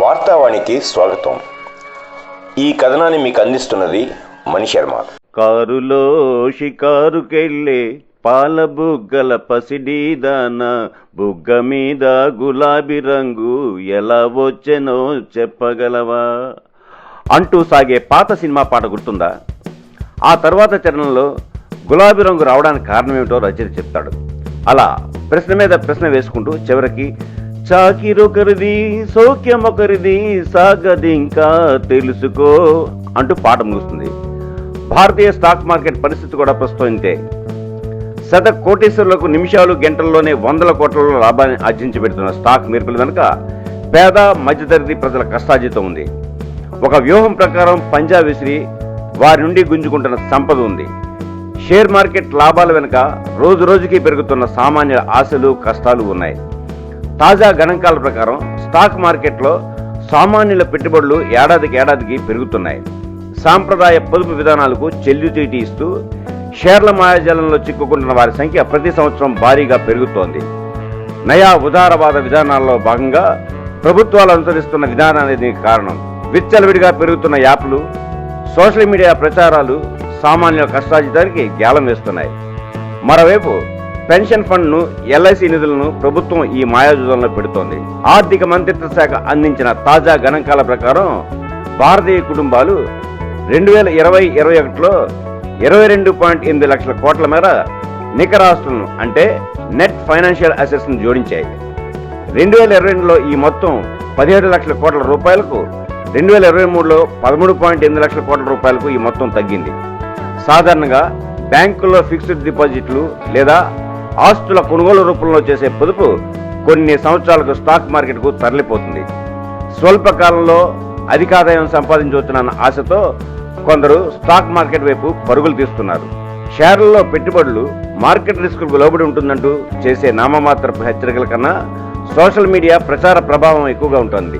వార్తావాణికి స్వాగతం. ఈ కథనాన్ని మీకు అందిస్తున్నది మణిశర్మ కారులో షికారుకెళ్ళే పాల బుగ్గల పసిడీదాన బుగ్గ మీద గులాబీ రంగు ఎలా వచ్చెనో చెప్పగలవా? అంటూ సాగే పాత సినిమా పాట గుర్తుందా? ఆ తర్వాత చరణంలో గులాబీ రంగు రావడానికి కారణం ఏమిటో రచయిత చెప్తాడు. అలా ప్రశ్న మీద ప్రశ్న వేసుకుంటూ చివరికి చాకిరొకరిది సౌఖ్యం ఒకరిది సాగది ఇంకా తెలుసుకో అంటూ పాట ముగుస్తుంది. భారతీయ స్టాక్ మార్కెట్ పరిస్థితి కూడా ప్రస్తుతం ఇంతే. శత కోటీశ్వరులకు నిమిషాలు గంటల్లోనే వందల కోట్లలో లాభాన్ని ఆర్జించి పెడుతున్న స్టాక్ మెరుపులు వెనుక పేద మధ్యతరగతి ప్రజల కష్టార్జితం ఉంది. ఒక వ్యూహం ప్రకారం పంజాబ్ విసిరి వారి నుండి గుంజుకుంటున్న సంపద ఉంది. షేర్ మార్కెట్ లాభాల వెనుక రోజు రోజుకి పెరుగుతున్న సామాన్య ఆశలు కష్టాలు ఉన్నాయి. తాజా గణాంకాల ప్రకారం స్టాక్ మార్కెట్లో సామాన్యుల పెట్టుబడులు ఏడాదికి ఏడాదికి పెరుగుతున్నాయి. సాంప్రదాయ పొదుపు విధానాలకు చెల్లుచీటి ఇస్తూ షేర్ల మాయాజాలంలో చిక్కుకుంటున్న వారి సంఖ్య ప్రతి సంవత్సరం భారీగా పెరుగుతోంది. నయా ఉదారవాద విధానాల్లో భాగంగా ప్రభుత్వాలు అనుసరిస్తున్న విధానాన్ని దీనికి కారణం. విచ్చలవిడిగా పెరుగుతున్న యాప్లు సోషల్ మీడియా ప్రచారాలు సామాన్యుల కష్టాజితానికి గ్యాలం వేస్తున్నాయి. మరోవైపు పెన్షన్ ఫండ్ను ఎల్ఐసి నిధులను ప్రభుత్వం ఈ మాయాజూదంలో పెడుతోంది. ఆర్థిక మంత్రిత్వ శాఖ అందించిన తాజా గణాంకాల ప్రకారం భారతీయ కుటుంబాలు రెండు వేల ఇరవై ఇరవై ఒకటిలో ఇరవై రెండు పాయింట్ ఎనిమిది లక్షల కోట్ల మేర నికర ఆస్తులను అంటే నెట్ ఫైనాన్షియల్ అసెట్స్ను జోడించాయి. రెండు వేల ఇరవై రెండులో ఈ మొత్తం పదిహేడు లక్షల కోట్ల రూపాయలకు రెండు వేల ఇరవై మూడులో పదమూడు పాయింట్ ఎనిమిది లక్షల కోట్ల రూపాయలకు ఈ మొత్తం తగ్గింది. సాధారణంగా బ్యాంకుల్లో ఫిక్స్డ్ డిపాజిట్లు లేదా ఆస్తుల కొనుగోలు రూపంలో చేసే పొదుపు కొన్ని సంవత్సరాలకు స్టాక్ మార్కెట్కు తరలిపోతుంది. స్వల్పకాలంలో అధికాదాయం అధిక ఆదాయం సంపాదించవచ్చునన్న ఆశతో కొందరు స్టాక్ మార్కెట్ వైపు పరుగులు తీస్తున్నారు. షేర్లలో పెట్టుబడులు మార్కెట్ రిస్కులకు లోబడి ఉంటుందంటూ చేసే నామమాత్రపు హెచ్చరికల కన్నా సోషల్ మీడియా ప్రచార ప్రభావం ఎక్కువగా ఉంటుంది.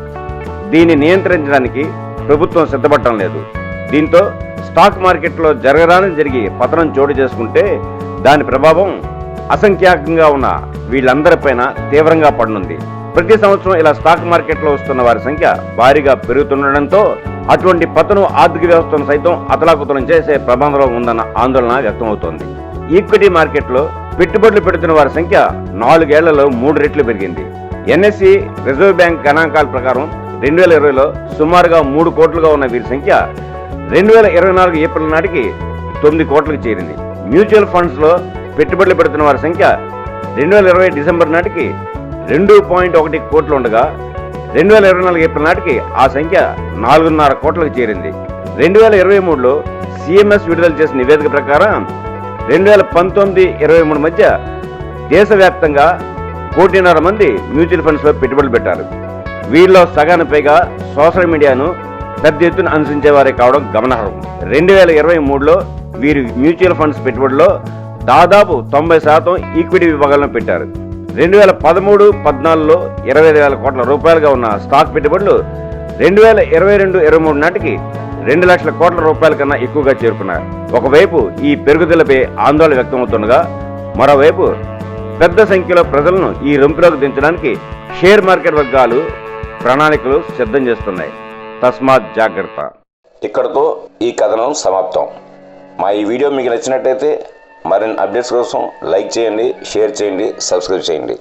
దీన్ని నియంత్రించడానికి ప్రభుత్వం సిద్ధపడటం లేదు. దీంతో స్టాక్ మార్కెట్లో జరగరాని జరిగి పతనం చోటు చేసుకుంటే దాని ప్రభావం అసంఖ్యాకంగా ఉన్న వీళ్ళందరిపైన తీవ్రంగా పడనుంది. ప్రతి సంవత్సరం ఇలా స్టాక్ మార్కెట్లో వస్తున్న వారి సంఖ్య భారీగా పెరుగుతుండటంతో అటువంటి పతనం ఆర్థిక వ్యవస్థను సైతం అతలాకుతలం చేసే ప్రమాదంలో ఉందన్న ఆందోళన వ్యక్తమవుతోంది. ఈక్విటీ మార్కెట్లో పెట్టుబడులు పెడుతున్న వారి సంఖ్య నాలుగేళ్ళలో మూడు రెట్లు పెరిగింది. ఎన్ఎస్సి రిజర్వ్ బ్యాంక్ గణాంకాల ప్రకారం రెండు వేల ఇరవైలో సుమారుగా మూడు కోట్లుగా ఉన్న వీరి సంఖ్య రెండు వేల ఇరవై నాలుగు ఏప్రిల్ నాటికి తొమ్మిది కోట్లకు చేరింది. మ్యూచువల్ ఫండ్స్లో పెట్టుబడులు పెడుతున్న వారి సంఖ్య రెండు వేల ఇరవై డిసెంబర్ నాటికి రెండు పాయింట్ ఒకటి కోట్లు ఉండగా రెండు వేల ఇరవై నాలుగు ఏప్రిల్ నాటికి ఆ సంఖ్య నాలుగున్నర కోట్లకు చేరింది. రెండు వేల ఇరవై మూడులో సిఎంఎస్ విడుదల చేసిన నివేదిక ప్రకారం రెండు వేల పంతొమ్మిది ఇరవై మూడు మధ్య దేశవ్యాప్తంగా కోటిన్నర మంది మ్యూచువల్ ఫండ్స్లో పెట్టుబడులు పెట్టారు. వీళ్ళలో సగానికి పైగా సోషల్ మీడియాను పెద్ద ఎత్తున అనుసరించే వారే కావడం గమనార్హం. రెండు వేల ఇరవై మూడులో వీరు మ్యూచువల్ ఫండ్స్ పెట్టుబడిలో దాదాపు తొంభై శాతం ఈక్విటీ విభాగాలను పెట్టారు. రెండు వేల పదమూడు పద్నాలుగులో ఇరవై ఐదు వేల కోట్ల రూపాయలుగా ఉన్న స్టాక్ పెట్టుబడులు రెండు వేల ఇరవై రెండు ఇరవై మూడు నాటికి రెండు లక్షల కోట్ల రూపాయల కన్నా ఎక్కువగా చేరుకున్నారు ఒకవైపు ఈ పెరుగుదలపై ఆందోళన వ్యక్తమవుతుండగా మరోవైపు పెద్ద సంఖ్యలో ప్రజలను ఈ రొంపిలోకి దించడానికి షేర్ మార్కెట్ వర్గాలు ప్రణాళికలు సిద్ధం చేస్తున్నాయి. తస్మాత్ జాగ్రత్త. ఇక్కడతో ఈ కథనం సమాప్తం. మా ఈ వీడియో మీకు నచ్చినట్టయితే మరిన్ని అప్డేట్స్ కోసం లైక్ చేయండి షేర్ చేయండి సబ్స్క్రైబ్ చేయండి.